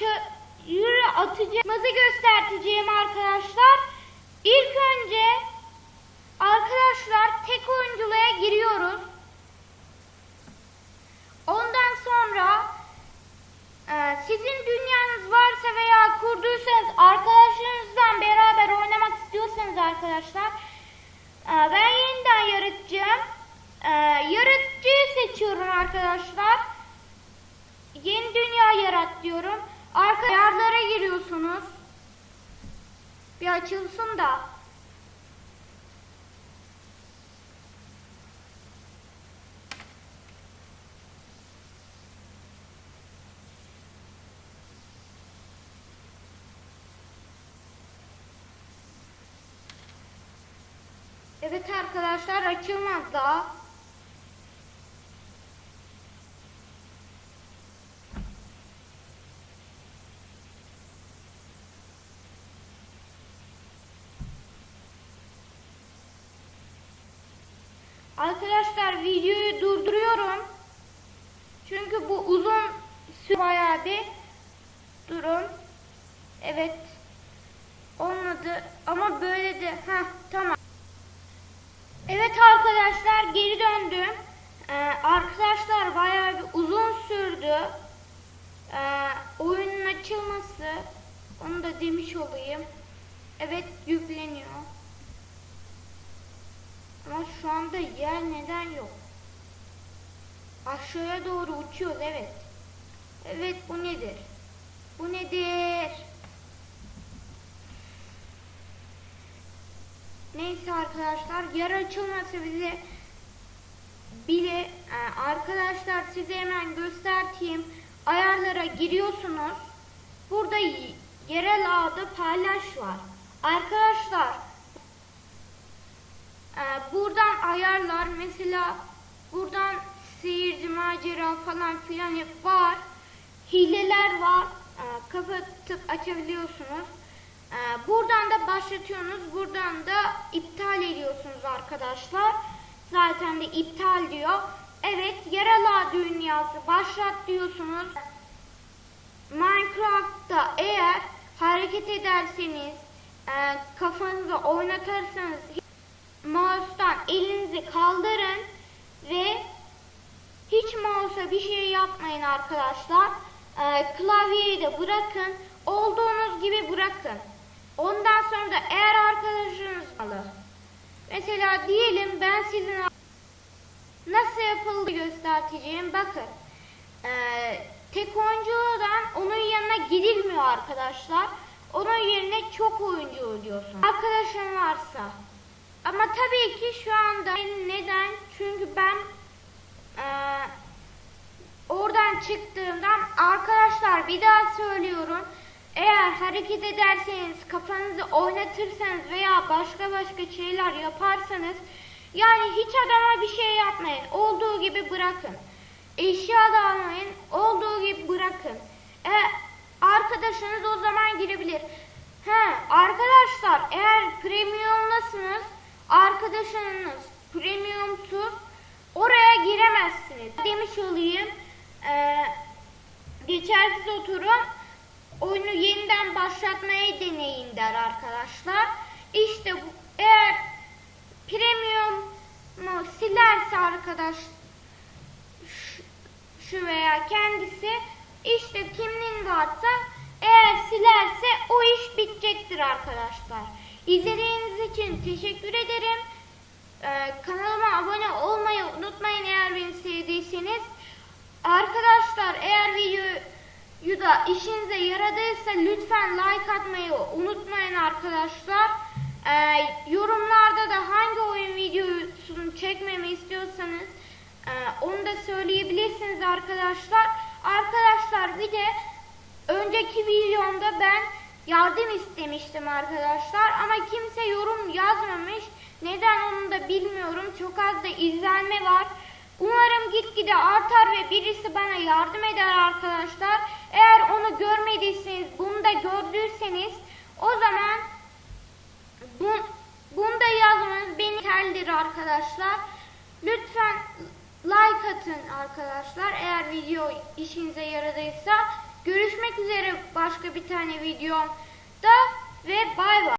çayırı atacağımızı göstereceğim arkadaşlar. İlk önce arkadaşlar tek oyunculuğa giriyoruz. Ondan sonra e, sizin dünyanız varsa veya kurduysanız arkadaşlarınızdan beraber oynamak istiyorsanız arkadaşlar e, ben yeniden yaratıcıyım. E, yaratıcıyı seçiyorum arkadaşlar. Yeni dünya yarat diyorum. Arka ayarlara giriyorsunuz. Bir açılsın da. Evet arkadaşlar açılmaz daha. Arkadaşlar videoyu durduruyorum. Çünkü bu uzun bayağı bir durun. Evet. Olmadı ama böyle de ha tamam. Evet arkadaşlar geri döndüm. Ee, arkadaşlar bayağı bir uzun sürdü. Ee, oyunun açılması. Onu da demiş olayım. Evet yükleniyor. Ama şu anda yer neden yok? Aşağıya doğru uçuyoruz evet. Evet bu nedir? Bu nedir? Neyse arkadaşlar yer açılması bize bile e, arkadaşlar size hemen göstereyim. Ayarlara giriyorsunuz. Burada yerel ağda paylaş var. Arkadaşlar buradan ayarlar mesela buradan seyirci macera falan filan var. Hileler var. E, kapatıp açabiliyorsunuz. Ee, Buradan da başlatıyorsunuz. Buradan da iptal ediyorsunuz arkadaşlar. Zaten de iptal diyor. Evet yerel ağ dünyası başlat diyorsunuz. Minecraft'ta eğer hareket ederseniz e, kafanızı oynatırsanız elinizi kaldırın ve hiç mouse'a bir şey yapmayın arkadaşlar. Ee, klavyeyi de bırakın. Olduğunuz gibi bırakın. Ondan sonra da eğer arkadaşınız alır. Mesela diyelim ben sizin nasıl yapıldı göstereceğim. Bakın. Ee, tek oyuncudan onun yanına gidilmiyor arkadaşlar. Onun yerine çok oyuncu oluyorsun. Arkadaşın varsa. Ama tabii ki şu anda neden? Çünkü ben eee oradan çıktığımdan arkadaşlar bir daha söylüyorum. Eğer hareket ederseniz, kafanızı oynatırsanız veya başka başka şeyler yaparsanız yani hiç adama bir şey yapmayın. Olduğu gibi bırakın. Eşya da almayın. Olduğu gibi bırakın. E, arkadaşınız o zaman girebilir. He, arkadaşlar eğer premiumlasınız arkadaşınız premiumsuz oraya giremezsiniz. Demiş olayım. Ee, geçersiz oturun. Oyunu yeniden başlatmayı deneyin der arkadaşlar. İşte bu, eğer premiumu silerse arkadaş şu- şu veya kendisi işte kimliğin varsa eğer silerse o iş bitecektir arkadaşlar. İzlediğiniz için teşekkür ederim. Ee, kanalıma abone olmayı unutmayın eğer beni sevdiyseniz. Arkadaşlar eğer videoyu da işinize yaradıysa lütfen like atmayı unutmayın arkadaşlar. Ee, yorumlarda da hangi oyun videosunu çekmemi istiyorsanız e, onu da söyleyebilirsiniz arkadaşlar. Arkadaşlar bir de önceki videomda ben yardım istemiştim arkadaşlar ama kimse yorum yazmamış. Neden onu da bilmiyorum. Çok az da izlenme var. Umarım gitgide artar ve birisi bana yardım eder arkadaşlar. Eğer onu görmediyseniz, bunu da gördüyseniz o zaman bu, bunu da yazmanız beni yeterlidir arkadaşlar. Lütfen like atın arkadaşlar. Eğer video işinize yaradıysa görüşmek üzere başka bir tane videomda ve bay bay.